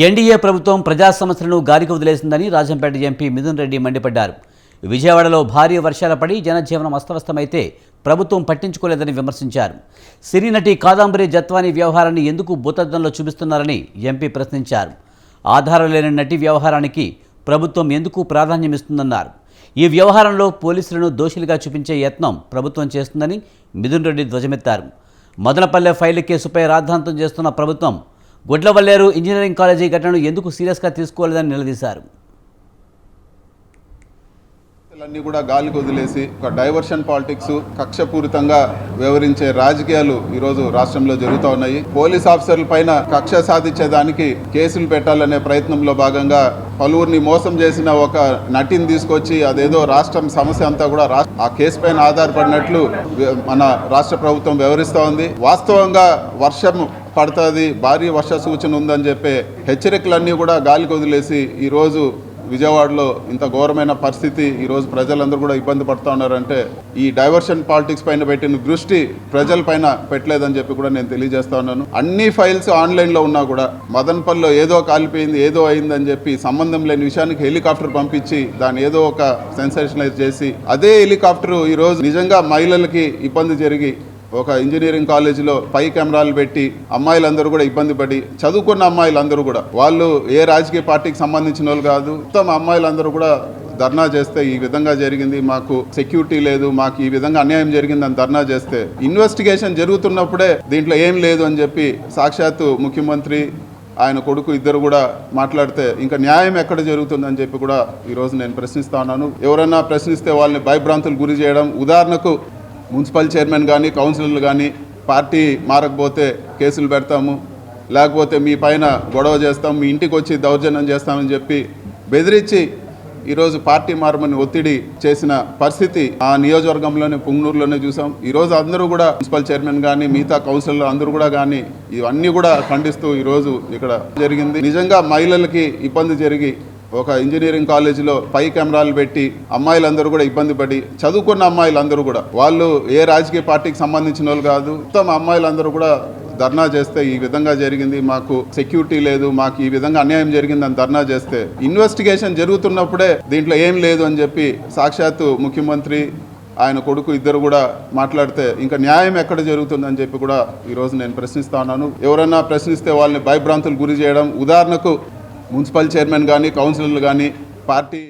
NDA ప్రభుత్వం ప్రజా సమస్యలను గాలికి వదిలేసిందని రాజంపేట ఎంపీ మిథున్ రెడ్డి మండిపడ్డారు. విజయవాడలో భారీ వర్షాలు పడి జనజీవనం అస్తవ్యస్తమైతే ప్రభుత్వం పట్టించుకోలేదని విమర్శించారు. సినీ నటి కాదాంబరి జత్వాని వ్యవహారాన్ని ఎందుకు భూతద్దంలో చూపిస్తున్నారని ఎంపీ ప్రశ్నించారు. ఆధారం లేని నటి వ్యవహారానికి ప్రభుత్వం ఎందుకు ప్రాధాన్యమిస్తుందన్నారు. ఈ వ్యవహారంలో పోలీసులను దోషులుగా చూపించే యత్నం ప్రభుత్వం చేస్తుందని మిథున్ రెడ్డి ధ్వజమెత్తారు. మదనపల్లె ఫైల్ కేసుపై రాద్ధాంతం చేస్తున్న ప్రభుత్వం గుడ్లవల్లేరు ఇంజనీరింగ్ కాలేజీ ఘటనను ఎందుకు సీరియస్గా తీసుకోలేదని నిలదీశారు? అన్నీ కూడా గాలికి వదిలేసి ఒక డైవర్షన్ పాలిటిక్స్ కక్షపూరితంగా వివరించే రాజకీయాలు ఈరోజు రాష్ట్రంలో జరుగుతూ ఉన్నాయి. పోలీస్ ఆఫీసర్ల పైన కక్ష సాధించేదానికి కేసులు పెట్టాలనే ప్రయత్నంలో భాగంగా పలువురిని మోసం చేసిన ఒక నటిని తీసుకొచ్చి అదేదో రాష్ట్రం సమస్య అంతా కూడా ఆ కేసు పైన ఆధారపడినట్లు మన రాష్ట్ర ప్రభుత్వం వివరిస్తూ ఉంది. వాస్తవంగా వర్షం పడుతుంది భారీ వర్ష సూచన ఉందని చెప్పే హెచ్చరికలన్నీ కూడా గాలికి వదిలేసి ఈరోజు విజయవాడలో ఇంత ఘోరమైన పరిస్థితి ఈరోజు ప్రజలందరూ కూడా ఇబ్బంది పడుతూ ఉన్నారంటే ఈ డైవర్షన్ పాలిటిక్స్ పైన పెట్టిన దృష్టి ప్రజలపైన పెట్టలేదని చెప్పి కూడా నేను తెలియజేస్తా ఉన్నాను. అన్ని ఫైల్స్ ఆన్లైన్లో ఉన్నా కూడా మదన్పల్లిలో ఏదో కాలిపోయింది ఏదో అయిందని చెప్పి సంబంధం లేని విషయానికి హెలికాప్టర్ పంపించి దాన్ని ఏదో ఒక సెన్సేషనలైజ్ చేసి అదే హెలికాప్టర్ ఈరోజు నిజంగా మహిళలకి ఇబ్బంది జరిగి ఒక ఇంజనీరింగ్ కాలేజీలో పై కెమెరాలు పెట్టి అమ్మాయిలందరూ కూడా ఇబ్బంది పడి చదువుకున్న అమ్మాయిలందరూ కూడా. వాళ్ళు ఏ రాజకీయ పార్టీకి సంబంధించిన వాళ్ళు కాదు మొత్తం అమ్మాయిలందరూ కూడా ధర్నా చేస్తే ఈ విధంగా జరిగింది మాకు సెక్యూరిటీ లేదు మాకు ఈ విధంగా అన్యాయం జరిగింది అని ధర్నా చేస్తే ఇన్వెస్టిగేషన్ జరుగుతున్నప్పుడే దీంట్లో ఏం లేదు అని చెప్పి సాక్షాత్తు ముఖ్యమంత్రి ఆయన కొడుకు ఇద్దరు కూడా మాట్లాడితే ఇంకా న్యాయం ఎక్కడ జరుగుతుందని చెప్పి కూడా ఈరోజు నేను ప్రశ్నిస్తా ఉన్నాను. ఎవరైనా ప్రశ్నిస్తే వాళ్ళని భయభ్రాంతులు గురి చేయడం ఉదాహరణకు మున్సిపల్ చైర్మన్ కానీ కౌన్సిలర్లు కానీ పార్టీ మారకపోతే కేసులు పెడతాము. లేకపోతే మీ పైన గొడవ చేస్తాం మీ ఇంటికి వచ్చి దౌర్జన్యం చేస్తామని చెప్పి బెదిరించి ఈరోజు పార్టీ మారమని ఒత్తిడి చేసిన పరిస్థితి ఆ నియోజకవర్గంలోనే పుంగనూరులోనే చూసాం. ఈరోజు అందరూ కూడా మున్సిపల్ చైర్మన్ కానీ మిగతా కౌన్సిలర్ అందరూ కూడా కానీ ఇవన్నీ కూడా ఖండిస్తూ ఈరోజు ఇక్కడ జరిగింది. నిజంగా మహిళలకి ఇబ్బంది జరిగి ఒక ఇంజనీరింగ్ కాలేజీలో పై కెమెరాలు పెట్టి అమ్మాయిలందరూ కూడా ఇబ్బంది పడి చదువుకున్న అమ్మాయిలందరూ కూడా. వాళ్ళు ఏ రాజకీయ పార్టీకి సంబంధించిన వాళ్ళు కాదు మొత్తం అమ్మాయిలందరూ కూడా ధర్నా చేస్తే ఈ విధంగా జరిగింది మాకు సెక్యూరిటీ లేదు మాకు ఈ విధంగా అన్యాయం జరిగిందని ధర్నా చేస్తే ఇన్వెస్టిగేషన్ జరుగుతున్నప్పుడే దీంట్లో ఏం లేదు అని చెప్పి సాక్షాత్తు ముఖ్యమంత్రి ఆయన కొడుకు ఇద్దరు కూడా మాట్లాడితే ఇంకా న్యాయం ఎక్కడ జరుగుతుందని చెప్పి కూడా ఈరోజు నేను ప్రశ్నిస్తా ఉన్నాను. ఎవరైనా ప్రశ్నిస్తే వాళ్ళని భయభ్రాంతులు గురి చేయడం ఉదాహరణకు మున్సిపల్ చైర్మన్ కానీ కౌన్సిలర్లు కానీ పార్టీ